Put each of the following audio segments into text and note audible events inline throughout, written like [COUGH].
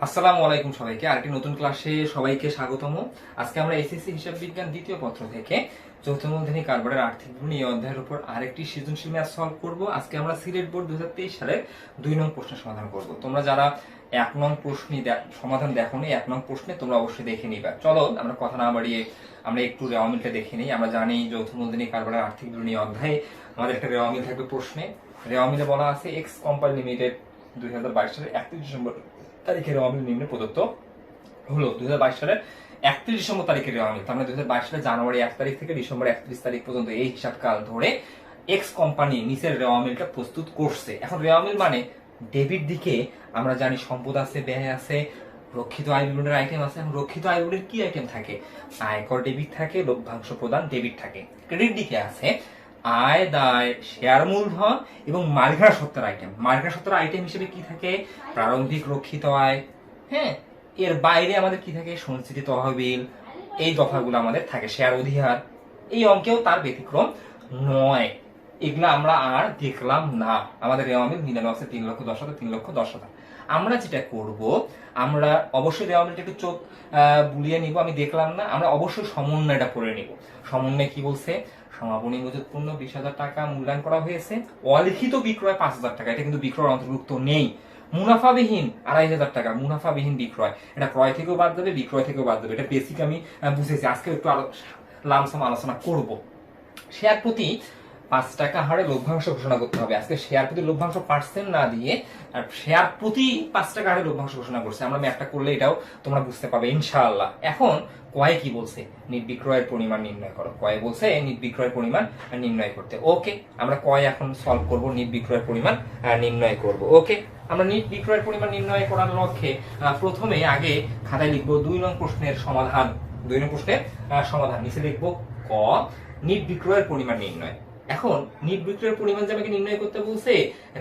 আসসালামু আলাইকুম সবাইকে, আরেকটি নতুন ক্লাসে সবাইকে স্বাগতম। আজকে আমরা এসএসসি হিসাব বিজ্ঞান দ্বিতীয় পত্র থেকে চৌথ মূলধনী কারবারের আর্থিক গুণ এই অধ্যায়ের উপর আরেকটি সৃজনশীল ম্যাথ সলভ করব। আজকে আমরা সিলেট বোর্ড দু সালের দুই নং প্রশ্নের সমাধান করব। তোমরা যারা এক নং প্রশ্নই দে- সমাধান দেখো নি এক নং প্রশ্নে তোমরা অবশ্যই দেখে নিবা। চলো, আমরা কথা না বাড়িয়ে আমরা একটু রেওয়ামিলটা দেখে নিই। আমরা জানি যৌথ মূলধনী কারবারের আর্থিক এই অধ্যায়ে আমাদের একটা রেওয়ামিল থাকবে প্রশ্নে। রেওয়ামিলে বলা আছে এক্স কোম্পানি লিমিটেড দুই হাজার বাইশ সালের একত্রিশ ডিসেম্বর তারিখের রেওয়ামিল নিম্নে প্রদত্ত হলো দুই হাজার বাইশ সালের একত্রিশ ডিসেম্বর তারিখের রেওয়ামিল তার মানে দুই সালের জানুয়ারি এক তারিখ থেকে ডিসেম্বর একত্রিশ তারিখ পর্যন্ত এই হিসাবকাল ধরে এক্স কোম্পানি নিচের রেওয়ামিলটা প্রস্তুত করছে। এখন রেওয়ামিল মানে ডেবিট দিকে আমরা জানি সম্পদ আছে, ব্যয় আছে, রক্ষিত আয় বিবরণের আইটেম আছে। এবং রক্ষিত আয় বিবরণের কি আইটেম থাকে? আয়কর ডেবিট থাকে, লভ্যাংশ প্রদান ডেবিট থাকে। ক্রেডিট দিকে আছে আয়, দায়, শেয়ার মূলধন এবং মালিকানা সত্ত্বের আইটেম মালিকানা সত্ত্বের আইটেম হিসেবে কি থাকে? প্রারম্ভিক রক্ষিত আয়। হ্যাঁ এর বাইরে আমাদের কি থাকে? সঞ্চিত তহবিল। এই দফাগুলো আমাদের থাকে, শেয়ার অধিকার এই অঙ্কেও তার ব্যতিক্রম নয়। এগুলো আমরা আর দেখলাম না। আমাদের রেওয়ামিল মিলানো আছে তিন লক্ষ দশ হাজার, তিন লক্ষ দশ হাজার। আমরা যেটা করব, আমরা অবশ্যই রেওয়ামিলটা একটু চোখ বুলিয়ে নিব। আমি দেখলাম না, আমরা অবশ্যই সমন্বয়টা করে নিব। সমন্বয় কি বলছে? সমাপনী মজুদ পণ্য বিশ হাজার টাকা মূল্যায়ন করা হয়েছে। অলিখিত বিক্রয় পাঁচ হাজার টাকা, এটা কিন্তু বিক্রয় অন্তর্ভুক্ত নেই। মুনাফাবিহীন আড়াই হাজার টাকা, মুনাফাবিহীন বিক্রয়। এটা ক্রয় থেকেও বাদ দেবে, বিক্রয় থেকেও বাদ দেবে। এটা বেসিক আমি বুঝেছি। আজকে একটু আরও লামসাম আলোচনা করব। শেয়ার প্রতি পাঁচ টাকা হারে লভ্যাংশ ঘোষণা করতে হবে। আজকে শেয়ার প্রতি লভ্যাংশ পার্সেন্ট না দিয়ে, আর শেয়ার প্রতি পাঁচ টাকা হারে লভ্যাংশ ঘোষণা করছে। আমরা ম্যাপটা করলে এটাও তোমরা বুঝতে পারবে ইনশাআল্লাহ। এখন কয়ে কি বলছে? নিট বিক্রয়ের পরিমাণ নির্ণয় করো। কয়ে বলছে নিট বিক্রয়ের পরিমাণ নির্ণয় করতে। ওকে, আমরা কয় এখন সলভ করব নিট বিক্রয়ের পরিমাণ নির্ণয় করব। ওকে, আমরা নিট বিক্রয়ের পরিমাণ নির্ণয় করার লক্ষ্যে প্রথমে আগে খাতায় লিখব দুই নং প্রশ্নের সমাধান, দুই নং প্রশ্নের সমাধান। নিচে লিখব ক, নিট বিক্রয়ের পরিমাণ নির্ণয়। এখন নিট বিক্রয়ের পরিমাণ যে আমাকে নির্ণয় করতে বলছে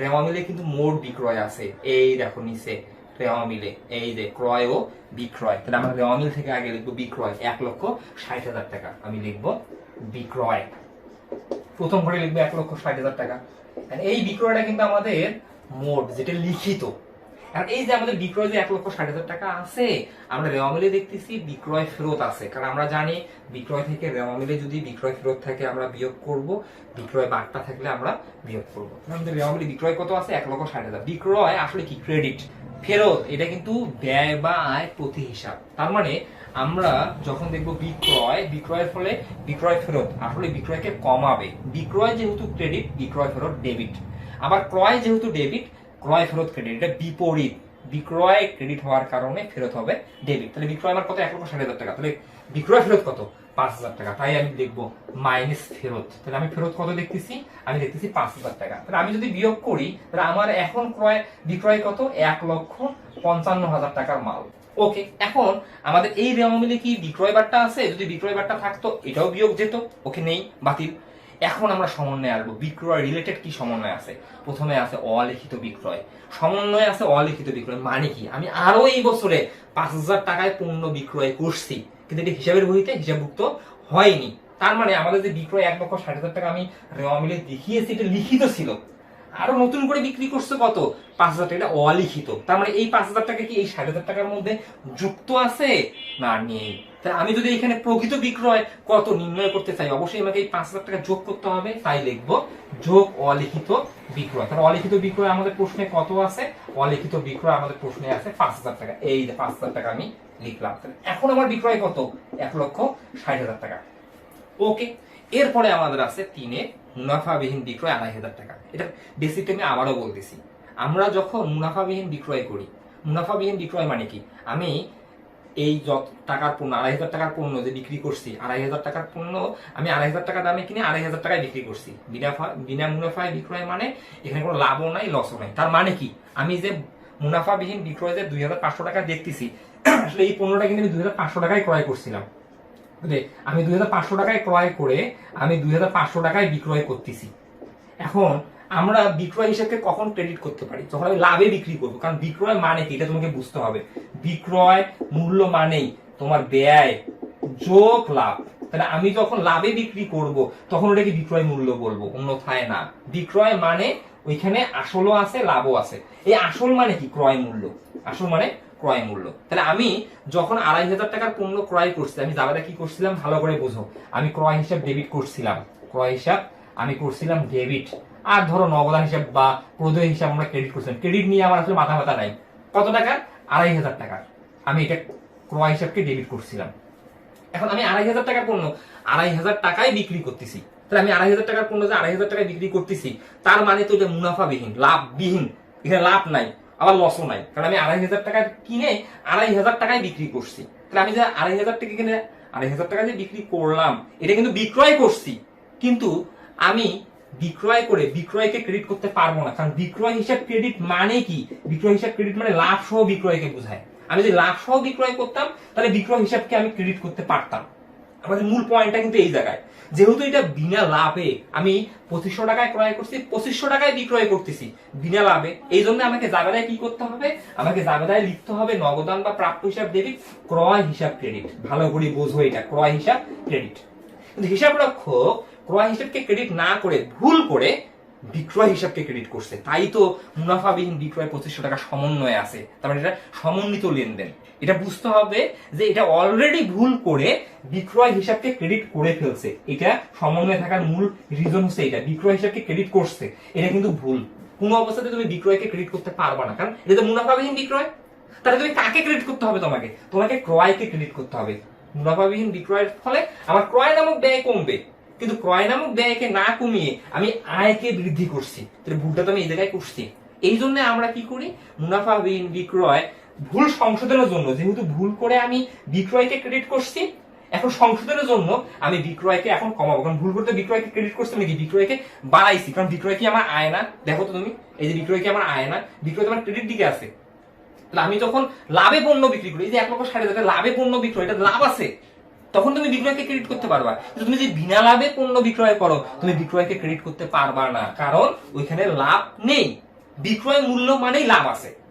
রেওয়া মিলে কিন্তু মোট বিক্রয় আছে। এই দেখো নিচে রেওয়া মিলে এই যে ক্রয় ও বিক্রয়। তাহলে আমরা রেওয়া মিল থেকে আগে লিখব বিক্রয়, এক লক্ষ ষাট হাজার টাকা। আমি লিখব বিক্রয়। প্রথম ঘরে লিখব এক লক্ষ ষাট হাজার টাকা। এই বিক্রয়টা কিন্তু আমাদের মোট, যেটা লিখিত। আর এই যে আমাদের বিক্রয় যে এক লক্ষ ষাট হাজার টাকা আছে, আমরা রেওয়ামিলে দেখতেছি বিক্রয় ফেরত আছে। কারণ আমরা জানি বিক্রয় থেকে রেওয়ামিলে যদি বিক্রয় ফেরত থাকে, আমরা বিয়োগ করব। বিক্রয় বার্তা থাকলে আমরা বিয়োগ করব। আমাদের রেওয়ামিলে বিক্রয় কত আছে? এক লক্ষ ষাট হাজার। বিক্রয় আসলে কি? ক্রেডিট। ফেরত, এটা কিন্তু ব্যয় বা আয় প্রতি হিসাব। তার মানে আমরা যখন দেখব বিক্রয়, বিক্রয়ের ফলে বিক্রয় ফেরত, আসলে বিক্রয়কে কমাবে। বিক্রয় যেহেতু ক্রেডিট, বিক্রয় ফেরত ডেবিট। আবার ক্রয় যেহেতু ডেবিট ক্রয় ফেরত ক্রেডিট এটা বিপরীত। বিক্রয় ক্রেডিট হওয়ার কারণে ফেরত হবে ডেবিট তাহলে বিক্রয় আমার কত? এক লক্ষ ষাট হাজার টাকা। তাহলে বিক্রয় ফেরত কত? পাঁচ হাজার টাকা। তাই আমি দেখব মাইনাস ফেরত। তাহলে আমি ফেরত কত দেখতেছি? আমি দেখতেছি পাঁচ হাজার টাকা। তাহলে আমি যদি বিয়োগ করি, তাহলে আমার এখন ক্রয়, বিক্রয় কত? এক লক্ষ পঞ্চান্ন হাজার টাকার মাল। ওকে এখন আমাদের এই রেওয়া মিলে কি বিক্রয় বারটা আছে? যদি বিক্রয় বারটা থাকতো, এটাও বিয়োগ যেত। ওকে নেই, বাতিল। এখন আমরা সমন্বয়ে আসব। বিক্রয় রিলেটেড কি সমন্বয় আছে? প্রথমে আছে অলিখিত বিক্রয়। সমন্বয়ে আছে অলিখিত বিক্রয় মানে কি? আমি আরও এই বছরে পাঁচ হাজার টাকায় পণ্য বিক্রয় করছি। কিন্তু এটি হিসাবের বইতে হিসাবভুক্ত হয়নি। তার মানে আমাদের যে বিক্রয় এক লক্ষ ষাট হাজার টাকা আমি রেওয়া মিলে দেখিয়েছি, এটা লিখিত ছিল। আরও নতুন করে বিক্রি করছে কত? পাঁচ হাজার টাকা। অলিখিত। তার মানে এই পাঁচ হাজার টাকা কি এই ষাট হাজার টাকার মধ্যে যুক্ত আছে? না, নেই। তাই আমি যদি এখানে প্রকৃত বিক্রয় কত নির্ণয় করতে চাই, অবশ্যই আমাকে এই পাঁচ হাজার টাকা যোগ করতে হবে, তাই লিখব, যোগ অলিখিত বিক্রয়। তাহলে অলিখিত বিক্রয় আমাদের প্রশ্নে কত আছে? অলিখিত বিক্রয় আমাদের প্রশ্নে আছে পাঁচ হাজার টাকা। এই পাঁচ হাজার টাকা আমি লিখলাম। এখন আমার বিক্রয় কত? এক লক্ষ ষাট হাজার টাকা। ওকে, এরপরে আমাদের আছে তিনে মুনাফাবিহীন বিক্রয় আড়াই হাজার টাকা। এটা বেসিক আমি আবারও বলতেছি। আমরা যখন মুনাফাবিহীন বিক্রয় করি, মুনাফাবিহীন বিক্রয় মানে কি? আমি এই যত টাকার পণ্য, আড়াই হাজার টাকার পণ্য যে বিক্রি করছি, আড়াই হাজার টাকার পণ্য আমি আড়াই হাজার টাকা দামে কিনে আড়াই হাজার টাকায় বিক্রি করছি। বিনাফা বিনা মুনাফায় বিক্রয় মানে এখানে কোনো লাভও নাই লসও নাই। তার মানে কি? আমি যে মুনাফাবিহীন বিক্রয় যে দুই হাজার পাঁচশো টাকা দেখতেছি, [CLEARS THROAT] আসলে এই পণ্যটা কিন্তু আমি দুই হাজার পাঁচশো টাকায় ক্রয় করছিলাম। আমি দুই হাজার পাঁচশো টাকায় ক্রয় করে আমি দুই হাজার পাঁচশো টাকায় বিক্রয় করতেছি। এখন আমরা বিক্রয় হিসেবে কখন ক্রেডিট করতে পারি? যখন আমি লাভে বিক্রি করব, কারণ বিক্রয় মানে কি? এটা তোমাকে বুঝতে হবে। বিক্রয় মূল্য মানেই তোমার ব্যয়, যোগ লাভ। তাহলে আমি যখন লাভে বিক্রি করব, তখন ওটাকে বিক্রয় মূল্য বলব, অন্যথায় না। বিক্রয় মানে ওইখানে আসলও আছে, লাভও আছে। এই আসল মানে কি? ক্রয় মূল্য। আসল মানে ক্রয় মূল্য। তাহলে আমি যখন আড়াই হাজার টাকার পণ্য ক্রয় করছি, আমি জাবেদা কি করছিলাম? ভালো করে বুঝো। আমি ক্রয় হিসাব ডেবিট করছিলাম। ক্রয় হিসাব আমি করছিলাম ডেবিট আর ধরো নগদান হিসাব বা প্রদেয় হিসাব আমরা ক্রেডিট করছিলাম। ক্রেডিট নিয়ে আমার আসলে মাথা ব্যথা নাই। কত টাকা আড়াই হাজার টাকা আমি এটা ক্রয় হিসাবকে ডেবিট করছিলাম। এখন আমি আড়াই হাজার টাকার পণ্য আড়াই হাজার টাকায় বিক্রি করতেছি। তাহলে আমি আড়াই হাজার টাকার পণ্য যে আড়াই হাজার টাকায় বিক্রি করতেছি, তার মানে তো এটা মুনাফাবিহীন, লাভবিহীন। এখানে লাভ নাই। আবার লসও নাই। কারণ আমি আড়াই হাজার টাকা কিনে আড়াই হাজার টাকায় বিক্রি করছি। তাহলে আমি যে আড়াই হাজার টাকা কিনে আড়াই হাজার টাকা যে বিক্রি করলাম, এটা কিন্তু বিক্রয় করছি। কিন্তু আমি বিক্রয় করে বিক্রয়কে ক্রেডিট করতে পারব না। কারণ বিক্রয় হিসাব ক্রেডিট মানে কি? বিক্রয় হিসাব ক্রেডিট মানে লাভ সহ বিক্রয়কে বোঝায়। আমি যদি লাভ সহ বিক্রয় করতাম, তাহলে বিক্রয় হিসাবকে আমি ক্রেডিট করতে পারতাম। আমাদের মূল পয়েন্টটা কিন্তু এই জায়গায়। যেহেতু এটা বিনা লাভে আমি পঁচিশশো টাকায় ক্রয় করছি, পঁচিশশো টাকায় বিক্রয় করতেছি বিনা লাভে। এই জন্য আমাকে জাবেদায় কি করতে হবে? আমাকে জাবেদায় লিখতে হবে নগদান বা প্রাপ্য হিসাব ডেবিট ক্রয় হিসাব ক্রেডিট ভালো করে বোঝো এটা, ক্রয় হিসাব ক্রেডিট কিন্তু হিসাব রক্ষক ক্রয় হিসাবকে ক্রেডিট না করে ভুল করে বিক্রয় হিসাবকে ক্রেডিট করছে। তাই তো মুনাফাবিহীন বিক্রয় পঁচিশশো টাকা সমন্বয়ে আছে। তার মানে এটা সমন্বিত লেনদেন। এটা বুঝতে হবে যে এটা অলরেডি ভুল করে বিক্রয় হিসাবকে ক্রেডিট করে ফেলছে। এটা সমন্বয়ে থাকার মূল রিজন হচ্ছে এটা। বিক্রয় হিসাবকে ক্রেডিট করছে। এটা কিন্তু ভুল। কোনো অবস্থাতে তুমি বিক্রয়কে ক্রেডিট করতে পারবে না। কারণ এটা তো মুনাফাবিহীন বিক্রয়। তাহলে তুমি কাকে ক্রেডিট করতে হবে তোমাকে? তোমাকে ক্রয়কে ক্রেডিট করতে হবে। মুনাফাবিহীন বিক্রয়ের ফলে আমার ক্রয় নামক ব্যয় কমবে। কিন্তু ক্রয় নামক ব্যয়কে না কমিয়ে আমি আয়কে বৃদ্ধি করছি। তাহলে ভুলটা তো আমি এই জায়গায় করছি। এই জন্য আমরা কি করি? মুনাফাবিহীন বিক্রয় ভুল সংশোধনের জন্য, যেহেতু ভুল করে আমি বিক্রয়কে ক্রেডিট করছি, এখন সংশোধনের জন্য আমি বিক্রয়কে এখন কমাবো। কারণ ভুল করতে বিক্রয়কে ক্রেডিট করছি নাকি বিক্রয়কে বাড়াইছি? কারণ বিক্রয় কি আমার আয় না? দেখো তো তুমি, এই যে বিক্রয় কি আমার আয় না? বিক্রয় তো আমার ক্রেডিট দিকে আছে। তাহলে আমি যখন লাভে পণ্য বিক্রি করি, এই যে এক লক্ষ ষাট হাজার লাভে পণ্য বিক্রয় এটা লাভ আছে? তখন তুমি বিক্রয়কে ক্রেডিট করতে পারবা। কিন্তু তুমি যদি বিনা লাভে পণ্য বিক্রয় করো, তুমি বিক্রয়কে ক্রেডিট করতে পারবা না। কারণ ওইখানে লাভ নেই। বিক্রয় মূল্য মানেই লাভ আছে।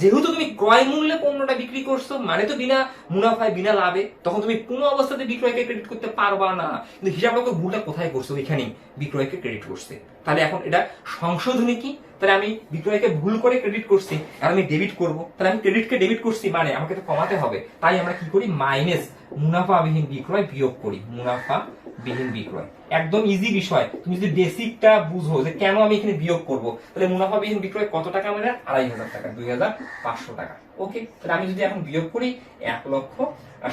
যেহেতু তুমি ক্রয় মূল্যে পণ্যটা বিক্রি করছ মানে তো বিনা মুনাফায়, বিনা লাভে, তখন তুমি কোনো অবস্থাতে বিক্রয়কে ক্রেডিট করতে পারবা না। কিন্তু হিসাব রক্ষক ভুলটা কোথায় করছ এখানেই বিক্রয়কে ক্রেডিট করছে। তাহলে এখন এটা সংশোধনী কি? তাহলে আমি বিক্রয়কে ভুল করে ক্রেডিট করছি, আর আমি ডেবিট করব। তাহলে আমি ক্রেডিটকে ডেবিট করছি মানে আমাকে তো কমাতে হবে। তাই আমরা কি করি? মাইনাস মুনাফাবিহীন বিক্রয় বিয়োগ করি। মুনাফা বিহীন বিক্রয়। একদম ইজি বিষয়। তুমি যদি বেসিকটা বুঝো যে কেন আমি এখানে বিয়োগ করব, তাহলে মুনাফাবিহীন বিক্রয় কত টাকা মানে আড়াই হাজার টাকা, দুই হাজার পাঁচশো টাকা। ওকে তাহলে আমি যদি এখন বিয়োগ করি, এক লক্ষ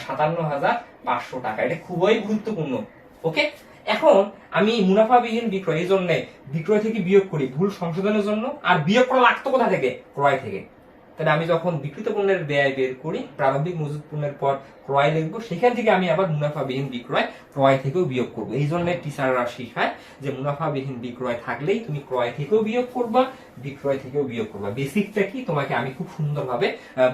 সাতান্ন হাজার পাঁচশো টাকা। এটা খুবই গুরুত্বপূর্ণ। ওকে এখন আমি মুনাফাবিহীন বিক্রয় এই জন্য বিক্রয় থেকে বিয়োগ করি ভুল সংশোধনের জন্য, আর বিয়োগ করা লাগতো কোথা থেকে? ক্রয় থেকে। তাহলে আমি যখন বিক্রিত পণ্যের ব্যয় বের করি, প্রারম্ভিক মজুত পণ্যের পর ক্রয় লিখব, সেখান থেকে আমি আবার মুনাফাবিহীন বিক্রয় ক্রয় থেকেও বিয়োগ করব। এই জন্য টিচাররা শিখায় যে মুনাফাবিহীন বিক্রয় থাকলেই তুমি ক্রয় থেকেও বিয়োগ করবা, বিক্রয় থেকেও বিয়োগ করবা। বেসিকটা কি? তোমাকে আমি খুব সুন্দরভাবে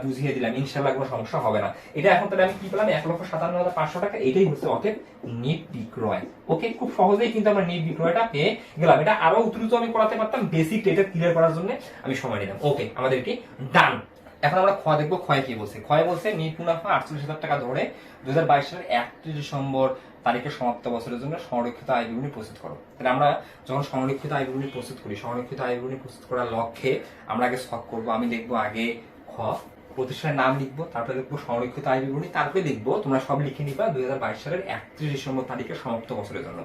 বুঝিয়ে দিলাম। ইনশাল্লাহ কোনো সমস্যা হবে না। এটা এখন তাহলে আমি কি পেলাম? এক লক্ষ সাতান্ন হাজার পাঁচশো টাকা। এটাই হচ্ছে অতএব নেট বিক্রয়। ওকে খুব সহজেই কিন্তু আমরা নেট বিক্রয়টা পেয়ে গেলাম। এটা আরও দ্রুত আমি করাতে পারতাম। বেসিক এটা ক্লিয়ার করার জন্য আমি সময় নিলাম। ওকে আমাদের এটি ডান এখন আমরা ক্ষয় দেখব, ক্ষয় কি বলছে? ক্ষয় বলছে নিট মুনাফা আটচল্লিশ হাজার টাকা ধরে দু হাজার বাইশ সালের একত্রিশ ডিসেম্বর তারিখে সমাপ্ত বছরের জন্য সংরক্ষিত আয় প্রস্তুত করো। তাহলে আমরা যখন সংরক্ষিত আয় প্রস্তুত করি, সংরক্ষিত আয় প্রস্তুত করার লক্ষ্যে আমরা আগে শখ করব, আমি দেখব আগে খ, প্রতিষ্ঠানের নাম লিখব, তারপরে লিখব সংরক্ষিত আয় বিবরণী, তারপরে লিখব তোমরা সব লিখে নিবা দুই হাজার বাইশ সালের একত্রিশ ডিসেম্বর তারিখে সমাপ্ত বছরের জন্য।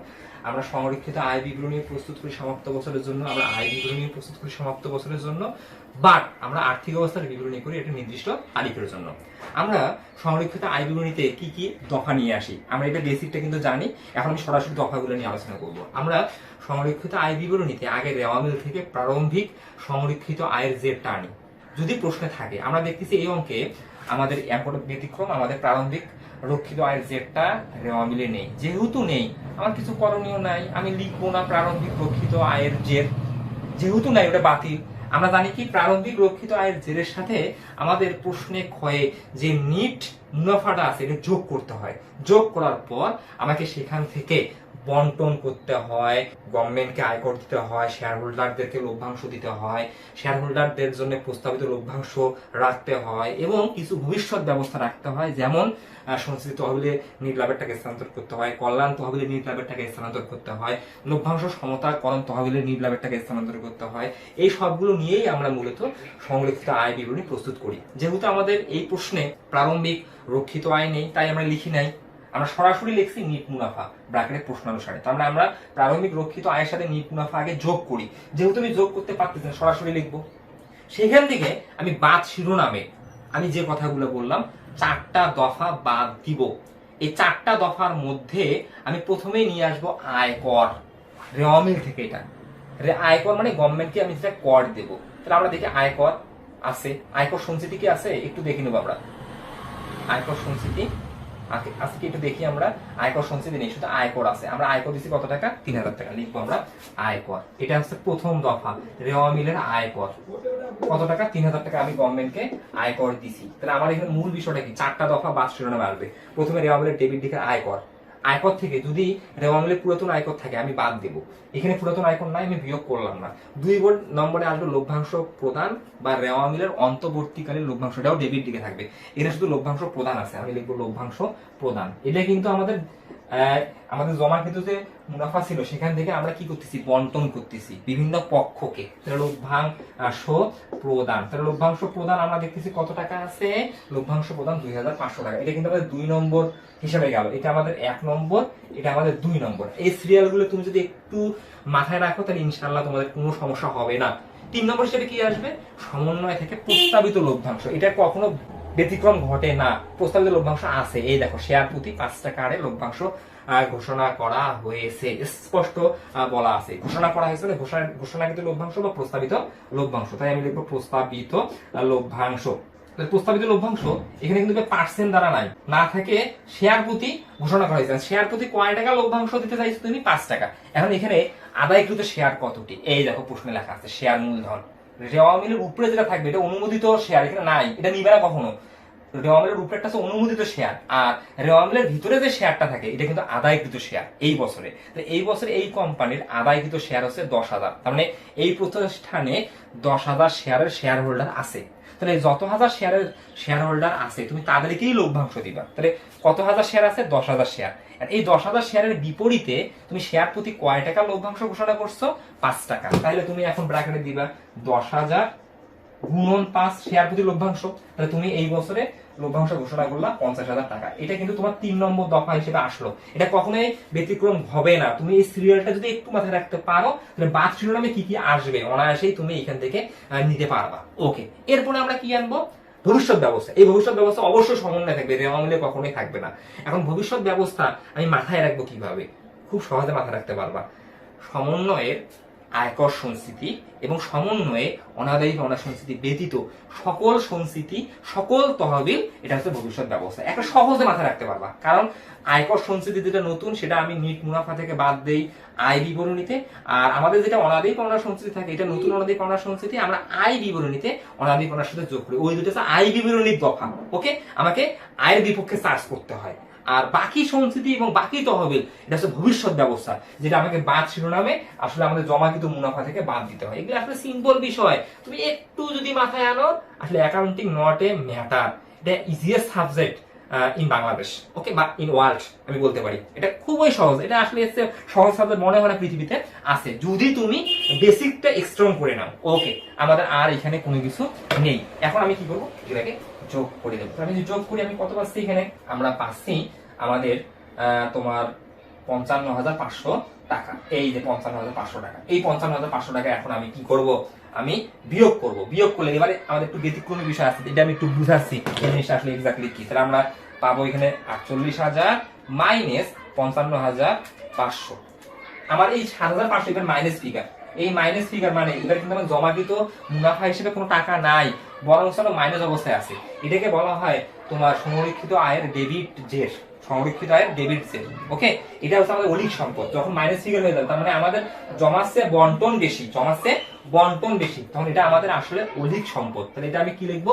আমরা সংরক্ষিত আয় বিবরণী প্রস্তুত করি সমাপ্ত বছরের জন্য, আমরা আয় বিবরণী প্রস্তুত করি সমাপ্ত বছরের জন্য। বাট আমরা আর্থিক অবস্থার বিবরণী করি একটা নির্দিষ্ট তারিখের জন্য। আমরা সংরক্ষিত আয় বিবরণীতে কি কি দফা নিয়ে আসি? আমরা এটা বেসিকটা কিন্তু জানি। এখন আমি সরাসরি দফাগুলো নিয়ে আলোচনা করব। আমরা সংরক্ষিত আয় বিবরণীতে আগে রেওয়া মিল থেকে প্রারম্ভিক সংরক্ষিত আয়ের জেরটা আনি যদি প্রশ্নে থাকে, আমরা দেখতেছি এই অঙ্কে আমাদের ব্যতিক্রম, আমাদের প্রারম্ভিক রক্ষিত আয়ের জেরটা রেওয়া মিলে নেই। যেহেতু নেই, আমার কিছু করণীয় নাই। আমি লিখব না প্রারম্ভিক রক্ষিত আয়ের জের। যেহেতু নাই, ওটা বাতিল। আমরা জানি কি, প্রারম্ভিক রক্ষিত আয়ের জেরের সাথে আমাদের প্রশ্নে ক্ষয়ে যে নিট মুনাফাটা আছে, এটা যোগ করতে হয়। যোগ করার পর আমাকে সেখান থেকে বন্টন করতে হয়, গভর্নমেন্টকে আয়কর দিতে হয় শেয়ার হোল্ডারদেরকে লভ্যাংশ দিতে হয় শেয়ার হোল্ডারদের জন্য প্রস্তাবিত লভ্যাংশ রাখতে হয় এবং কিছু ভবিষ্যৎ ব্যবস্থা রাখতে হয়, যেমন সংশ্লিষ্ট তহবিলে নির্লাভের টাকা স্থানান্তর করতে হয়, কল্যাণ তহবিলে নির্লাভের টাকা স্থানান্তর করতে হয়, লভ্যাংশ সমতাকরণ তহবিলে নির্লাভের টাকা স্থানান্তর করতে হয়। এই সবগুলো নিয়েই আমরা মূলত সংরক্ষিত আয় বিবরণী প্রস্তুত করি। যেহেতু আমাদের এই প্রশ্নে প্রারম্ভিক রক্ষিত আয় নেই, তাই আমরা লিখি নাই। আমরা সরাসরি লিখছি নিট মুনাফা ব্র্যাকেটের প্রশ্ন অনুসারে। তার মানে আমরা প্রারম্ভিক রক্ষিত আয়ের সাথে নিট মুনাফা আগে যোগ করি। যেহেতু আমি যোগ করতে পারতেছি না, সরাসরি লিখব। সেখান থেকে আমি বাদ শিরোনামে আমি যে কথাগুলো বললাম চারটা দফা বাদ দিব। এই চারটা দফার মধ্যে আমি প্রথমেই নিয়ে আসব আয়কর রেওয়ামিল থেকে এটা। রে আয়কর মানে গভর্নমেন্টকে আমি যেটা কর দেবো। তাহলে আমরা দেখি আয়কর আছে। আয়কর সঞ্চিতি কি আছে? একটু দেখে নেব আমরা। আয়কর সঞ্চিতি আজকে একটু দেখি আমরা আয়কর সঞ্চিতি নেই, শুধু আয়কর আছে। আমরা আয়কর দিচ্ছি কত টাকা? তিন হাজার টাকা। লিখব আমরা আয়কর। এটা হচ্ছে প্রথম দফা, রেওয়া মিলের আয়কর। কত টাকা? তিন হাজার টাকা আমি গভর্নমেন্টকে আয়কর দিছি। তাহলে আমার এখানে মূল বিষয়টা কি? চারটা দফা বাস শিরোনামে আসবে। প্রথমে রেওয়া মিলের ডেবিট দিকে আয়কর। আয়কর থেকে, যদি রেওয়ামলে পুরাতন আয়কর থাকে, আমি বাদ দেবো। এখানে পুরাতন আয়কর নাই, আমি বিয়োগ করলাম না। দুই বোর্ড নম্বরে আসবে লভ্যাংশ প্রদান বা রেওয়ামিলের অন্তর্বর্তীকালীন লভ্যাংশ এটাও ডেবিট দিকে থাকবে। এটা শুধু লভ্যাংশ প্রদান আছে, আমি লিখব লভ্যাংশ প্রদান। এটা কিন্তু আমাদের আমাদের জমা যে মুনাফা ছিল, সেখান থেকে আমরা কি করতেছি? বন্টন করতেছি বিভিন্ন পক্ষকে। লভ্যাংশ প্রদান। তাহলে লভ্যাংশ প্রদান আমরা দেখতেছি কত টাকা আছে? লভ্যাংশ প্রদান দুই হাজার পাঁচশো টাকা। এটা কিন্তু আমাদের দুই নম্বর হিসাবে গেল। এটা আমাদের এক নম্বর, এটা আমাদের দুই নম্বর। এই সিরিয়ালগুলো তুমি যদি একটু মাথায় রাখো, তাহলে ইনশাল্লাহ তোমাদের কোনো সমস্যা হবে না। তিন নম্বর হিসেবে কি আসবে? সমন্বয় থেকে প্রস্তাবিত লভ্যাংশ। এটা কখনো ব্যতিক্রম ঘটে না। প্রস্তাবিত লভ্যাংশ আছে। এই দেখো শেয়ার প্রতি পাঁচ টাকা লভ্যাংশ ঘোষণা করা হয়েছে। স্পষ্ট বলা আছে। ঘোষণা করা হয়েছে মানে ঘোষণাকৃত লভ্যাংশ বা প্রস্তাবিত লভ্যাংশ। তাই আমি লিখব প্রস্তাবিত লভ্যাংশ। প্রস্তাবিত লভ্যাংশ, এখানে কিন্তু পার্সেন্ট দ্বারা নাই। না থাকে শেয়ার প্রতি ঘোষণা করা হয়েছে। শেয়ার প্রতি কয় টাকা লভ্যাংশ দিতে চাইছো তুমি? পাঁচ টাকা। এখন এখানে আদায়কৃত শেয়ার কতটি? এই দেখো প্রশ্নে লেখা আছে শেয়ার মূলধন। রেওয়া মিলের উপরে যেটা থাকবে, এটা অনুমোদিত শেয়ার এখানে নাই, এটা নিবে না কখনো। রেওয়া মিলের উপরেরটা হচ্ছে অনুমোদিত শেয়ার আর রেওয়া মিলের ভিতরে যে শেয়ারটা থাকে, এটা কিন্তু আদায়কৃত শেয়ার এই বছরে। তো এই বছরে এই কোম্পানির আদায়কৃত শেয়ার হচ্ছে দশ হাজার, তার মানে এই প্রতিষ্ঠানে দশ হাজার শেয়ারের শেয়ার হোল্ডার আছে। তাহলে যত হাজার শেয়ারের শেয়ার হোল্ডার আছে, তুমি তাদেরকেই লভ্যাংশ দিবা। তাহলে কত হাজার শেয়ার আছে? দশ হাজার শেয়ার আর এই দশ হাজার শেয়ারের বিপরীতে তুমি শেয়ার প্রতি কয় টাকা লভ্যাংশ ঘোষণা করছ? পাঁচ টাকা। তাহলে তুমি এখন ব্র্যাকেটে দিবা দশ হাজার গুণন পাঁচ শেয়ার প্রতি লভ্যাংশ। তাহলে তুমি এই বছরে লভ্যাংশ ঘোষণা করলা পঞ্চাশ হাজার টাকা। এটা কিন্তু তোমার তিন নম্বর দফা হিসেবে আসলো। এটা কখনোই ব্যতিক্রম হবে না। তুমি এই সিরিয়ালটা যদি একটু মাথায় রাখতে পারো, তাহলে বাদ শিরোনামে কি কি আসবে? অনায়াসেই তুমি এখান থেকে নিতে পারবা। ওকে এরপরে আমরা কি আনব? ভবিষ্যৎ ব্যবস্থা। এই ভবিষ্যৎ ব্যবস্থা অবশ্যই সমন্বয় থাকবে রেওয়া মিলে কখনোই থাকবে না। এখন ভবিষ্যৎ ব্যবস্থা আমি মাথায় রাখব কীভাবে? খুব সহজে মাথায় রাখতে পারবা। সমন্বয়ের আয়কর সংস্কৃতি এবং সমন্বয়ে অনাদায়ী পাওনা সংস্কৃতি ব্যতীত সকল সংস্কৃতি সকল তহবিল, এটা হচ্ছে ভবিষ্যৎ ব্যবস্থা। একটা সহজে মাথায় রাখতে পারবা। কারণ আয়কর সংস্কৃতি যেটা নতুন, সেটা আমি নিট মুনাফা থেকে বাদ দেই আয় বিবরণীতে আর আমাদের যেটা অনাদায়ী পাওনা সংস্কৃতি থাকে, এটা নতুন অনাদায়ী পাওনা সংস্কৃতি আমরা আয় বিবরণীতে অনাদায়ী পাওনার সাথে যোগ করি। ওই দুটো আয় বিবরণীর দফা। ওকে? আমাকে আয়ের বিপক্ষে চার্জ করতে হয়। আর বাকি সংস্কৃতি এবং বাকি তহবিল, এটা হচ্ছে ভবিষ্যৎ ব্যবস্থা, যেটা আমাকে বাদ শিরোনামে আসলে আমাদের জমাকৃত মুনাফা থেকে বাদ দিতে হয়। এগুলো আসলে সিম্পল বিষয়। তুমি একটু যদি মাথায় আনো, আসলে অ্যাকাউন্টিং নট এ ম্যাটার এটা easiest subject in Bangladesh okay বা ইন ওয়ার্ল্ড আমি বলতে পারি। এটা খুবই সহজ, এটা আসলে সহজ সাবজেক্ট মনে হয় না পৃথিবীতে, আছে। যদি তুমি বেসিকটা স্ট্রং করে নাও ওকে আমাদের আর এখানে কোনো কিছু নেই। এখন আমি কি করব? এটাকে যোগ করে দেবো। আমি যদি যোগ করি, আমি কত পাচ্ছি এখানে? আমরা পাচ্ছি আমাদের তোমার পঞ্চান্ন হাজার পাঁচশো টাকা। এই যে পঞ্চান্ন হাজার পাঁচশো টাকা। এই পঞ্চান্ন হাজার পাঁচশো টাকা এখন আমি কি করব? আমি বিয়োগ করব। বিয়োগ করলে এবারে আমাদের একটু ব্যতিক্রমী বিষয় আছে, এটা আমি একটু বুঝাচ্ছি এই জিনিসটা আসলে এক্স্যাক্টলি কি। তাহলে আমরা পাবো এখানে আটচল্লিশ হাজার মাইনাস পঞ্চান্ন হাজার পাঁচশো। আমার এই সাত হাজার পাঁচশো এবার মাইনাস ফিগার এই মাইনাস ফিগার মানে এবার কিন্তু আমার জমাকৃত মুনাফা হিসেবে কোনো টাকা নাই বরং মাইনাস অবস্থায় আছে। এটাকে বলা হয় তোমার সংরক্ষিত আয়ের ডেবিট জের সংরক্ষিত আয়ের ডেবিট জের ওকে এটা হচ্ছে আমাদের অলিক সম্পদ। যখন মাইনাস ফিগার হয়ে যাবে, তার মানে আমাদের জমাচ্ছে বন্টন বেশি, জমাচ্ছে বন্টন বেশি, তখন এটা আমাদের আসলে অধিক সম্পদ। তাহলে এটা আমি কি লিখব?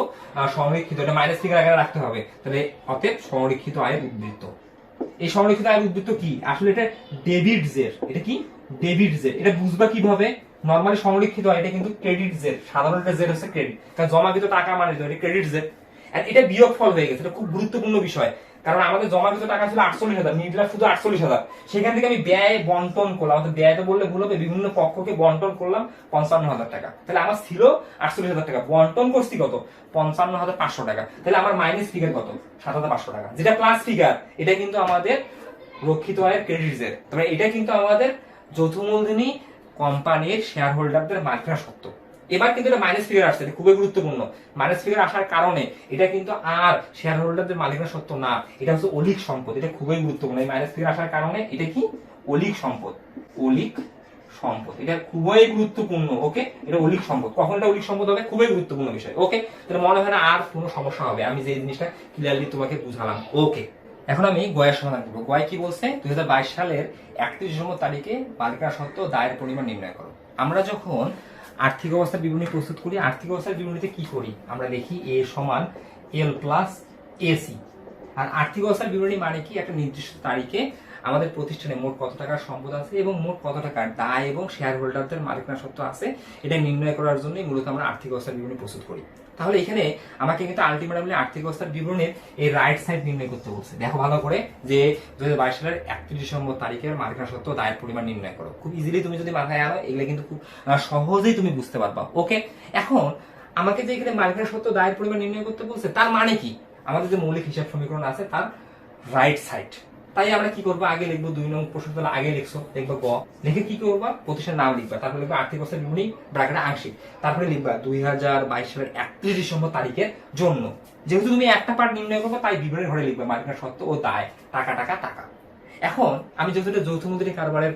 সংরক্ষিত, এটা মাইনাস ফিগার আগে রাখতে হবে। তাহলে অতএব সংরক্ষিত আয়ের উদ্বৃত্ত। এই সংরক্ষিত আয়ের উদ্বৃত্ত কি? আসলে এটা ডেবিট জের। এটা কি? ডেবিট জের। এটা বুঝবা কীভাবে? নর্মালি সংরক্ষিত হয় এটা কিন্তু ক্রেডিট জের। সাধারণ এটা জের হচ্ছে ক্রেডিট কারণ জমাকৃত টাকা মানে ক্রেডিট জের। আর এটা বিয়োগ ফল হয়ে গেছে। এটা খুব গুরুত্বপূর্ণ বিষয়। কারণ আমাদের জমাকৃত টাকা ছিল আটচল্লিশ হাজার নির্লাভ শুধু আটচল্লিশ হাজার। সেখান থেকে আমি ব্যয় বন্টন করলাম আমাদের ব্যয় তো বললে ভুল হবে, বিভিন্ন পক্ষকে বন্টন করলাম পঞ্চান্ন হাজার টাকা। তাহলে আমার ছিল আটচল্লিশ হাজার টাকা। বন্টন করছি কত? পঞ্চান্ন হাজার পাঁচশো টাকা। তাহলে আমার মাইনাস ফিগার কত? সাত হাজার পাঁচশো টাকা। যেটা প্লাস ফিগার এটা কিন্তু আমাদের রক্ষিত আয়ের ক্রেডিট জের তবে এটা কিন্তু আমাদের যৌথ মূলধনী কোম্পানির শেয়ার হোল্ডারদের মালিকানা সত্ত্ব এবার কিন্তু এটা মাইনাস ফিগার আসছে খুবই গুরুত্বপূর্ণ। মাইনাস ফিগার আসার কারণে এটা কিন্তু আর শেয়ার হোল্ডারদের মালিকানা সত্ত্ব না। এটা হচ্ছে অলিক সম্পদ, এটা খুবই গুরুত্বপূর্ণ। এই মাইনাস ফিগার আসার কারণে এটা কি? অলিক সম্পদ। অলিক সম্পদ। এটা খুবই গুরুত্বপূর্ণ ওকে এটা অলিক সম্পদ। কখন এটা অলিক সম্পদ হবে? খুবই গুরুত্বপূর্ণ বিষয় ওকে তাহলে মনে হয় না আর কোনো সমস্যা হবে। আমি যে জিনিসটা ক্লিয়ারলি তোমাকে বুঝালাম ওকে এখন আমি গয়ের সমাধান করব। গয় কি বলছে? দুই হাজার বাইশ সালের একত্রিশ তারিখে মালিকানা সত্ত্বেও দায়ের পরিমাণ নির্ণয় করো। আমরা যখন আর্থিক অবস্থার বিবরণী প্রস্তুত করি। আর্থিক অবস্থার বিবরণীতে কি করি? আমরা দেখি এ সমান এল প্লাস এসি আর আর্থিক অবস্থার বিবরণী মানে কি? একটা নির্দিষ্ট তারিখে আমাদের প্রতিষ্ঠানে মোট কত টাকার সম্পদ আছে এবং মোট কত টাকার দায় এবং শেয়ার হোল্ডারদের মালিকানা আছে। এটা নির্ণয় করার জন্যই মূলত আমরা আর্থিক অবস্থার বিবরণী প্রস্তুত করি। তাহলে এখানে আমাকে কিন্তু আলটিমেটলি আর্থিক অবস্থার বিবরণের এই রাইট সাইড নির্ণয় করতে বলছে। দেখো ভালো করে যে দুই হাজার বাইশ সালের একত্রিশ ডিসেম্বর তারিখের মালিকানা সত্ত্ব দায়ের পরিমাণ নির্ণয় করো। খুব ইজিলি তুমি যদি মাথায় আনো, এগুলো কিন্তু খুব সহজেই তুমি বুঝতে পারবা। ওকে এখন আমাকে যে এখানে মালিকানা সত্ত্ব দায়ের পরিমাণ নির্ণয় করতে বলছে, তার মানে কি? আমাদের যে মৌলিক হিসাব সমীকরণ আছে, তার রাইট সাইড তাই আমরা কি করব? আগে লিখব দুই নং প্রশ্ন আগে লিখছো। লিখব গ। লিখে কি করব? প্রতিষ্ঠান নাম লিখবা। তারপরে লিখবা আর্থিক বছর বিবরণী ব্রাকেটে আংশিক। তারপরে লিখবা দুই হাজার বাইশ সালের একত্রিশ ডিসেম্বর তারিখের জন্য। যেহেতু তুমি একটা পার্ট নির্ণয় করব, তাই বিবরণী ঘরে লিখবা। মার্কেটের সত্য ও দায়। টাকা টাকা টাকা। এখন আমি যেহেতু এটা যৌথ মন্দিরে কারবারের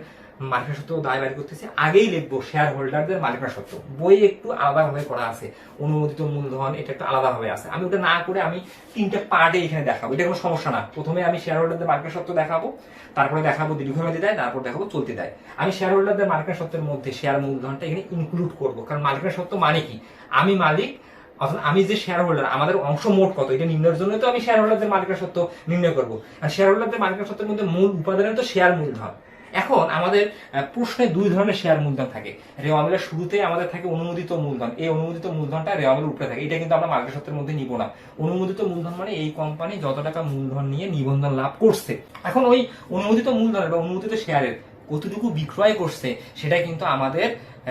ও দায় বাড়ি করতেছি, আগেই লিখব শেয়ার হোল্ডারদের মালিকানা সত্ত্ব বই একটু আলাদাভাবে করা আছে, অনুমোদিত মূলধন, এটা একটু আলাদাভাবে আছে। আমি ওটা না করে আমি তিনটে পার্টে এখানে দেখাবো, এটা কোনো সমস্যা না। প্রথমে আমি শেয়ার হোল্ডারদের মালিকানা সত্ত্ব দেখাবো, তারপরে দেখাবো দীর্ঘমেয়াদী দেয়, তারপর দেখাবো চলতে দেয়। আমি শেয়ার হোল্ডারদের মালিকানা সত্ত্বের মধ্যে শেয়ার মূলধনটা এখানে ইনক্লুড করব, কারণ মালিকানা সত্ত্ব মানে কি? আমি মালিক অর্থাৎ আমি যে শেয়ার হোল্ডার আমাদের অংশ মোট কত? এটা নির্ণয়ের জন্য তো আমি শেয়ার হোল্ডারদের মালিকানা সত্ত্ব নির্ণয় করব। আর শেয়ার হোল্ডারদের মালিকানা সত্ত্বের মধ্যে মূল উপাদান তো শেয়ার মূলধন। এখন আমাদের প্রশ্নে দুই ধরনের শেয়ার মূলধন থাকে। রেওয়ামিলের শুরুতে আমাদের থাকে অনুমোদিত মূলধন। এই অনুমোদিত মূলধনটা রেওয়ামিলের উপরে থাকে। এটা কিন্তু আমরা মালিকানা সত্ত্বের মধ্যে নিব না। অনুমোদিত মূলধন মানে এই কোম্পানি যত টাকা মূলধন নিয়ে নিবন্ধন লাভ করছে। এখন ওই অনুমোদিত মূলধনের বা অনুমোদিত শেয়ারের কতটুকু বিক্রয় করছে, সেটা কিন্তু আমাদের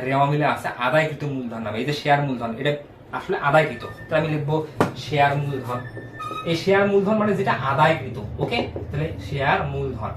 রেওয়ামিলে আছে আদায়কৃত মূলধন নামে। এই যে শেয়ার মূলধন, এটা আসলে আদায়কৃত। তাহলে আমি লিখব শেয়ার মূলধন। এই শেয়ার মূলধন মানে যেটা আদায়কৃত, ওকে? তাহলে শেয়ার মূলধন।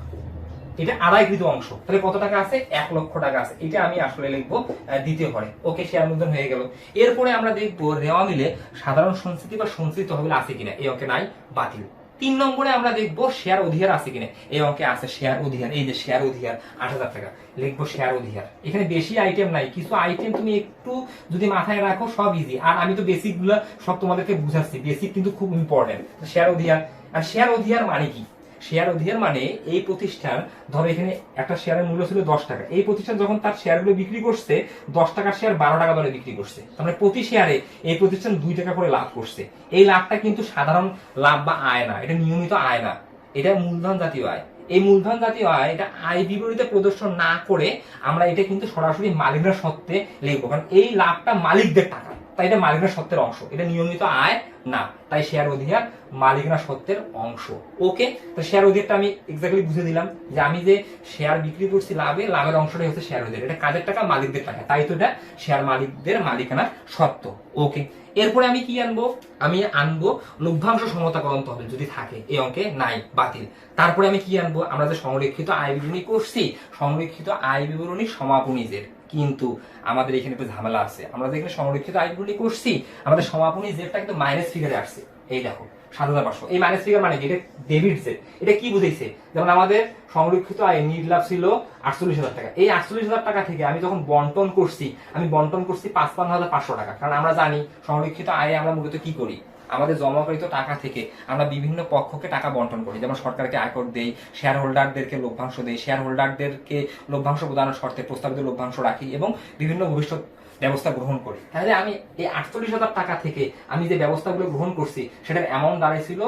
এটা আদায়কৃত অংশ। তাহলে কত টাকা আছে? এক লক্ষ টাকা আছে। এটা আমি আসলে লিখব দ্বিতীয় ঘরে। ওকে, শেয়ার মূলধন হয়ে গেল। এরপরে আমরা দেখব রেওয়া মিলে সাধারণ সংস্কৃতি বা সংস্কৃত তহবিল আছে কিনা। এই অঙ্কে নাই, বাতিল। তিন নম্বরে আমরা দেখব শেয়ার অধিকার আছে কিনা। এই অঙ্কে আছে শেয়ার অধিকার এই যে শেয়ার অধিকার আট হাজার টাকা। লিখব শেয়ার অধিকার এখানে বেশি আইটেম নাই, কিছু আইটেম তুমি একটু যদি মাথায় রাখো, সব ইজি আর আমি তো বেসিকগুলা সব তোমাদেরকে বুঝাচ্ছি বেসিক কিন্তু খুব ইম্পর্টেন্ট শেয়ার অধিকার আর শেয়ার অধিকার মানে কি? শেয়ার অধিকার মানে এই প্রতিষ্ঠান, ধরো এখানে একটা শেয়ারের মূল্য ছিল দশ টাকা। এই প্রতিষ্ঠান যখন তার শেয়ারগুলো বিক্রি করছে, দশ টাকার শেয়ার বারো টাকা দরে বিক্রি করছে। তার মানে প্রতি শেয়ারে এই প্রতিষ্ঠান দুই টাকা করে লাভ করছে। এই লাভটা কিন্তু সাধারণ লাভ বা আয় না, এটা নিয়মিত আয় না। এটা মূলধন জাতীয় আয়। এই মূলধন জাতীয় আয়, এটা আয় বিপরীতে প্রদর্শন না করে আমরা এটা কিন্তু সরাসরি মালিকরা সত্ত্বে লিখব। কারণ এই লাভটা মালিকদের টাকা। তাই এটা মালিকরা সত্ত্বের অংশ। এটা নিয়মিত আয় না, তাই শেয়ার অধিকার মালিকরা সত্ত্বের অংশ। ওকে তো শেয়ার অধিকারটা আমি এক্স্যাক্টলি বুঝে দিলাম যে আমি যে শেয়ার বিক্রি করছি লাভে, লাভের অংশটাই হচ্ছে শেয়ার অধিকার। এটা কাজের টাকা, মালিকদের টাকা। তাই তো এটা শেয়ার মালিকদের মালিকানা সত্ত্ব ওকে এরপরে আমি কি আনব? আমি আনব লভ্যাংশ সমতাকরণ তহবিল, যদি থাকে। এই অঙ্কে নাই, বাতিল। তারপরে আমি কি আনব? আমরা যে সংরক্ষিত আয় বিবরণী করছি, সংরক্ষিত আয় বিবরণী সমাপনীজের কিন্তু আমাদের এখানে একটু ঝামেলা আছে। আমরা যেখানে সংরক্ষিত বিবরণী করছি, আমাদের সমাপনী জেডটা কিন্তু মাইনাস ফিগারে আসছে। এই দেখো, সাত হাজার পাঁচশো। এই মাইনাস ফিগার মানে কি? এটা ডেবিট জেড এটা কি বুঝাইছে? যেমন আমাদের সংরক্ষিত আয় নিট লাভ ছিল আটচল্লিশ হাজার টাকা। এই আটচল্লিশ হাজার টাকা থেকে আমি যখন বন্টন করছি, আমি বন্টন করছি পাঁচপান্ন হাজার পাঁচশো টাকা। কারণ আমরা জানি, সংরক্ষিত আয়ে আমরা মূলত কি করি? আমাদের জমাকৃত টাকা থেকে আমরা বিভিন্ন পক্ষকে টাকা বন্টন করি। যেমন সরকারকে আয়কর দেই শেয়ার হোল্ডারদেরকে লভ্যাংশ দেই শেয়ার হোল্ডারদেরকে লভ্যাংশ প্রদানের শর্তে প্রস্তাবিত লভ্যাংশ রাখি এবং বিভিন্ন ভবিষ্যৎ ব্যবস্থা গ্রহণ করি। তাহলে আমি এই আটচল্লিশ হাজার টাকা থেকে আমি যে ব্যবস্থাগুলো গ্রহণ করছি, সেটার অ্যামাউন্ট দাঁড়াইছিল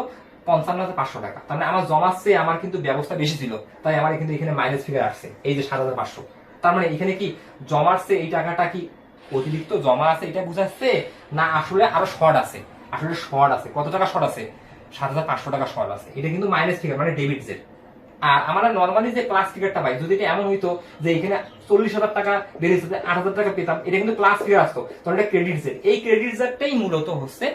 পঞ্চান্ন হাজার পাঁচশো টাকা। তার মানে আমার জমার চেয়ে আমার কিন্তু ব্যবস্থা বেশি ছিল, তাই আমার কিন্তু এখানে মাইনাস ফিগার আসছে, এই যে সাত হাজার পাঁচশো। তার মানে এখানে কি জমার চেয়ে এই টাকাটা কি অতিরিক্ত জমা আছে এটা বুঝাচ্ছে, না আসলে আরও শর্ট আছে? আসলে শর্ট আছে। কত টাকা শর্ট আছে? সাত হাজার পাঁচশো টাকা শর্ট আছে। এটা কিন্তু মাইনাস ফিগার মানে ডেবিট জেড আর আমরা নর্মালি যে প্লাস ফিগারটা পাই, যদি এমন হইতো যে এখানে চল্লিশ হাজার টাকা বেড়েছে আট হাজার টাকা পেতাম, এটা কিন্তু প্লাস ফিগার আসতো। তখন এটা ক্রেডিট জেড এই ক্রেডিট জেডটাই মূলত হচ্ছে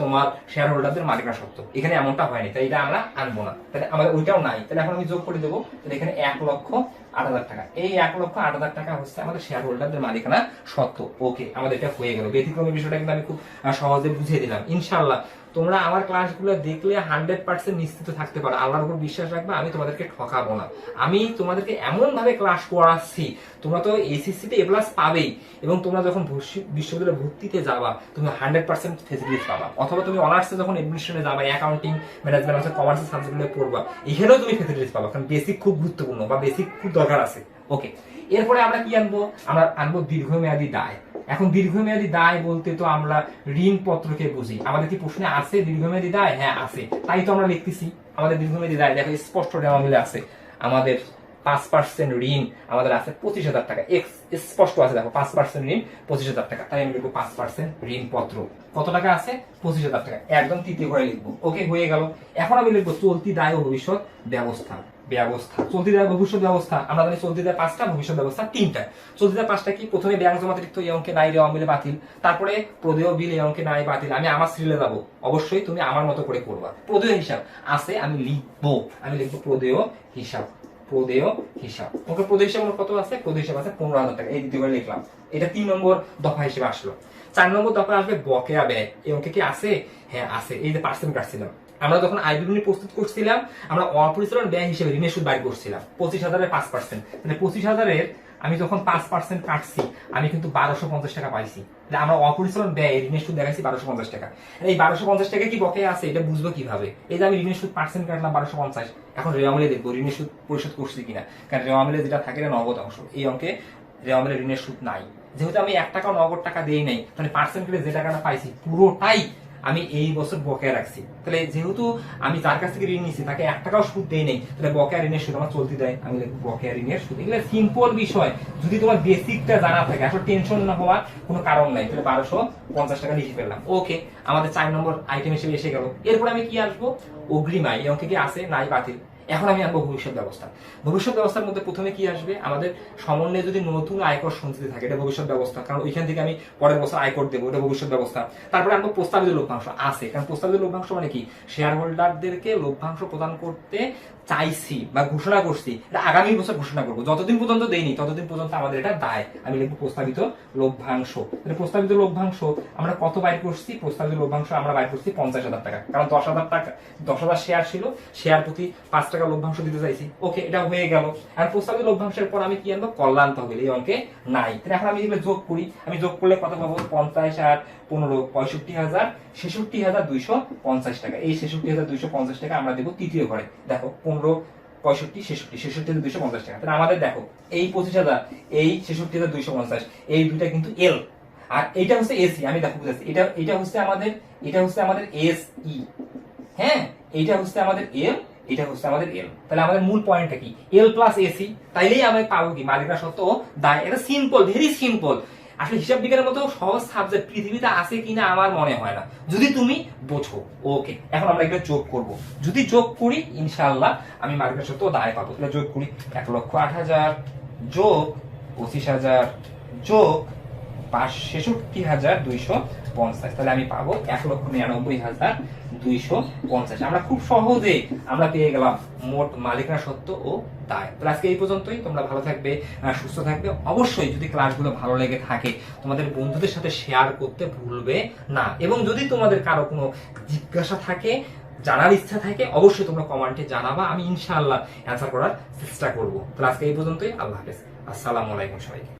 তোমার শেয়ার হোল্ডারদের মালিকানা সত্ত্ব এখানে এমনটা হয়নি তাই এটা আমরা আনব না। তাহলে আমাদের ওইটাও নাই। তাহলে এখন আমি যোগ করে দেবো, তাহলে এখানে এক লক্ষ আট হাজার টাকা। এই এক লক্ষ আট হাজার টাকা হচ্ছে আমাদের শেয়ার হোল্ডারদের মালিকানা সত্ত্ব ওকে আমাদের এটা হয়ে গেল। ব্যতিক্রমের বিষয়টা কিন্তু আমি খুব সহজে বুঝিয়ে দিলাম। ইনশাল্লাহ তোমরা আমার ক্লাসগুলো দেখলে হান্ড্রেড পার্সেন্ট নিশ্চিত থাকতে পারো। আল্লাহর উপর বিশ্বাস রাখবে, আমি তোমাদেরকে ঠকাবো না। আমি তোমাদেরকে এমন ভাবে ক্লাস করাচ্ছি, তোমরা তো এসএসসি তে এ প্লাস পাবেই, এবং তোমরা যখন বিশ্ববিদ্যালয়ে ভর্তিতে যাবা, তুমি হান্ড্রেড পার্সেন্ট ফেসিলিটিস পাবা। অথবা তুমি অনার্সে যখন এডমিশনে যাবা অ্যাকাউন্টিং ম্যানেজমেন্ট আছে কমার্সের সাবজেক্টগুলো পড়বা, এখানেও তুমি ফেসিলিটিস পাবা, কারণ বেসিক খুব গুরুত্বপূর্ণ বা বেসিক খুব দরকার আছে। ওকে এরপরে আমরা কি আনব? আমরা আনব দীর্ঘমেয়াদী দায়। এখন দীর্ঘমেয়াদী দায় বলতে তো আমরা ঋণ পত্রকে বুঝি। আমাদের কি প্রশ্নে আছে দীর্ঘমেয়াদী দায়? হ্যাঁ আছে। তাই তো আমরা লিখতেছি, আমাদের দীর্ঘমেয়াদী দায়। দেখো, স্পষ্ট দেওয়া মিলে আছে। আমাদের পাঁচ পার্সেন্ট ঋণ আমাদের আছে পঁচিশ হাজার টাকা। স্পষ্ট আছে, দেখো, পাঁচ পার্সেন্ট ঋণ, পঁচিশ হাজার টাকা। তাই আমি লিখব পাঁচ পার্সেন্ট ঋণ পত্র কত টাকা আছে? পঁচিশ হাজার টাকা। একদম তৃতীয় ঘরে লিখব। ওকে, হয়ে গেল। এখন আমি লিখব চলতি দায় ও ভবিষ্যৎ ব্যবস্থা। ব্যবস্থা। চলতি দায় ভবিষ্যৎ ব্যবস্থা, আমরা জানি চলতি দায় পাঁচটা ভবিষ্যৎ ব্যবস্থা তিনটা। চলতি দায় পাঁচটা কি? প্রথমে ব্যাংক জমাতিরিক্ত এই অঙ্কে নাই রেওয়া মিলে বাতিল। তারপরে প্রদেয় বিল, এই অঙ্কে নাই, বাতিল। আমি আমার সিরিয়ালে যাব। অবশ্যই তুমি আমার মতো করে করবা। প্রদেয় হিসাব আছে, আমি লিখব। আমি লিখব প্রদেয় হিসাব। প্রদেয় হিসাব। ওকে প্রদেয় হিসাব কত আছে? প্রদেয় হিসাব আছে পনেরো হাজার টাকা। এই দ্বিতীয় লিখলাম। এটা তিন নম্বর দফা হিসেবে আসলো। চার নম্বর দফা আসবে বকেয়া ব্যয়। এই অঙ্কে কি আছে? হ্যাঁ আছে। এই যে পার্সেন্ট কাটছিলাম। আমরা যখন আয় বিবরণী প্রস্তুত করছিলাম, আমরা অপরিচালন ব্যয় হিসেবে ঋণের সুদ বাইর করছিলাম, পঁচিশ হাজারের পাঁচ পার্সেন্ট মানে পঁচিশ হাজারের আমি যখন পাঁচ পার্সেন্ট কাটছি, আমি কিন্তু বারোশো পঞ্চাশ টাকা পাইছি। আমরা অপরিচালন ব্যয় ঋণের সুদ দেখাইছি বারোশো পঞ্চাশ টাকা। এই বারোশো পঞ্চাশ টাকা কি বকেয়া আছে? এটা বুঝব কীভাবে? এই যে আমি ঋণের সুদ পার্সেন্ট কাটলাম বারোশো পঞ্চাশ, এখন রেওয়ামিলে দেখব ঋণের সুদ পরিশোধ করছি কিনা। কারণ রেওয়ামিলে যেটা থাকে এটা নগদ অংশ। এই অঙ্কে রেওয়ামিলে ঋণের সুদ নাই। যেহেতু আমি এক টাকা নগদ টাকা দেই নাই মানে পার্সেন্ট করে যে টাকাটা পাইছি, পুরোটাই আমি এই বছর বকেয়া রাখছি। তাহলে যেহেতু আমি যার কাছ থেকে ঋণ নিচ্ছি তাকে এক টাকাও সুদ দেই নেই, তাহলে বকেয়া ঋণের সুদ আমার চলতে দেয়। আমি বকেয়া ঋণের সুদ। এগুলো সিম্পল বিষয়। যদি তোমার বেসিকটা জানা থাকে, আসলে টেনশন না হওয়ার কোনো কারণ নাই, তাহলে বারোশো পঞ্চাশ টাকা লিখে ফেললাম। ওকে আমাদের চার নম্বর আইটেম হিসেবে এসে গেল। এরপর আমি কি আসব? অগ্রিম আয়, এই অঙ্কে কি নাই বাতিল। এখন আমি আনব ভবিষ্যৎ ব্যবস্থা। ভবিষ্যৎ ব্যবস্থার মধ্যে প্রথমে কি আসবে? আমাদের সমন্বয়ে যদি নতুন আয়কর সঞ্চিতি থাকে, এটা ভবিষ্যৎ ব্যবস্থা। কারণ ওইখান থেকে আমি পরের বছর আয়কর দেবো, এটা ভবিষ্যৎ ব্যবস্থা। তারপরে আনব প্রস্তাবিত লভ্যাংশ আছে। কারণ প্রস্তাবিত লভ্যাংশ মানে কি? শেয়ার হোল্ডারদেরকে লভ্যাংশ প্রদান করতে চাইছি বা ঘোষণা করছি এটা আগামী বছর ঘোষণা করব। যতদিন পর্যন্ত দেইনি, ততদিন পর্যন্ত আমাদের এটা দায়। আমি লিখব প্রস্তাবিত লভ্যাংশ। প্রস্তাবিত লভ্যাংশ আমরা কত বাইর করছি? প্রস্তাবিত লভ্যাংশ আমরা বাইর করছি পঞ্চাশ হাজার টাকা। কারণ দশ হাজার টাকা, দশ হাজার শেয়ার ছিল শেয়ার প্রতি পাঁচ টাকা লভ্যাংশ দিতে চাইছি। ওকে, এটা হয়ে গেল। আর প্রস্তাবিত লভ্যাংশের পর আমি কি আনব? কল্যাণ তহবিল এই অঙ্কে নাই। এখন আমি এগুলো যোগ করি। আমি যোগ করলে কত পাবো? পঞ্চাশ আর পনেরো, পঁয়ষট্টি হাজার, ছেষট্টি হাজার দুইশো পঞ্চাশ টাকা। এই ছেষট্টি হাজার দুইশো পঞ্চাশ টাকা আমরা দেবো তৃতীয় ঘরে। দেখো, পনেরো, পঁয়ষট্টি, ছেষট্টি ছেষট্টি হাজার দুইশো পঞ্চাশ টাকা। তাহলে আমাদের দেখো, এই পঁচিশ হাজার, এই ছেষট্টি হাজার দুইশো পঞ্চাশ, এই দুইটা কিন্তু এল আর এটা হচ্ছে এসি আমি দেখো বুঝাচ্ছি। এটা এটা হচ্ছে আমাদের, এটা হচ্ছে আমাদের ই হ্যাঁ? এইটা হচ্ছে আমাদের এল এটা হচ্ছে আমাদের এল তাহলে আমাদের মূল পয়েন্টটা কি? এল প্লাস এসি তাইলেই আমি পাবো কি? মালিকা সত্ত্ব ও দায়। এটা সিম্পল ভেরি সিম্পল আসলে হিসাব বিজ্ঞানের মতো সহজ সাবজেক্ট পৃথিবীতে আছে কিনা আমার মনে হয় না। যদি তুমি বোঝো ওকে এখন আমরা এগুলো যোগ করব। যদি যোগ করি ইনশাল্লাহ আমি মার্কেট সত্ত্বেও দায় পাবো। তাহলে যোগ করি এক লক্ষ আট হাজার যোগ পঁচিশ হাজার যোগ ছেষট্টি হাজার দুইশো পঞ্চাশ। তাহলে আমি পাবো এক লক্ষ নিরানব্বই হাজার দুইশো পঞ্চাশ। আমরা খুব সহজে আমরা পেয়ে গেলাম মোট মালিকানা সত্ত্ব ও দায়। তাহলে আজকে এই পর্যন্তই। তোমরা ভালো থাকবে সুস্থ থাকবে। অবশ্যই যদি ক্লাসগুলো ভালো লেগে থাকে, তোমাদের বন্ধুদের সাথে শেয়ার করতে ভুলবে না। এবং যদি তোমাদের কারও কোনো জিজ্ঞাসা থাকে, জানার ইচ্ছা থাকে, অবশ্যই তোমরা কমেন্টে জানাবা। আমি ইনশাআল্লাহ অ্যান্সার করার চেষ্টা করব। তাহলে আজকে এই পর্যন্তই। আল্লাহ হাফেজ। আসসালামু আলাইকুম সবাইকে।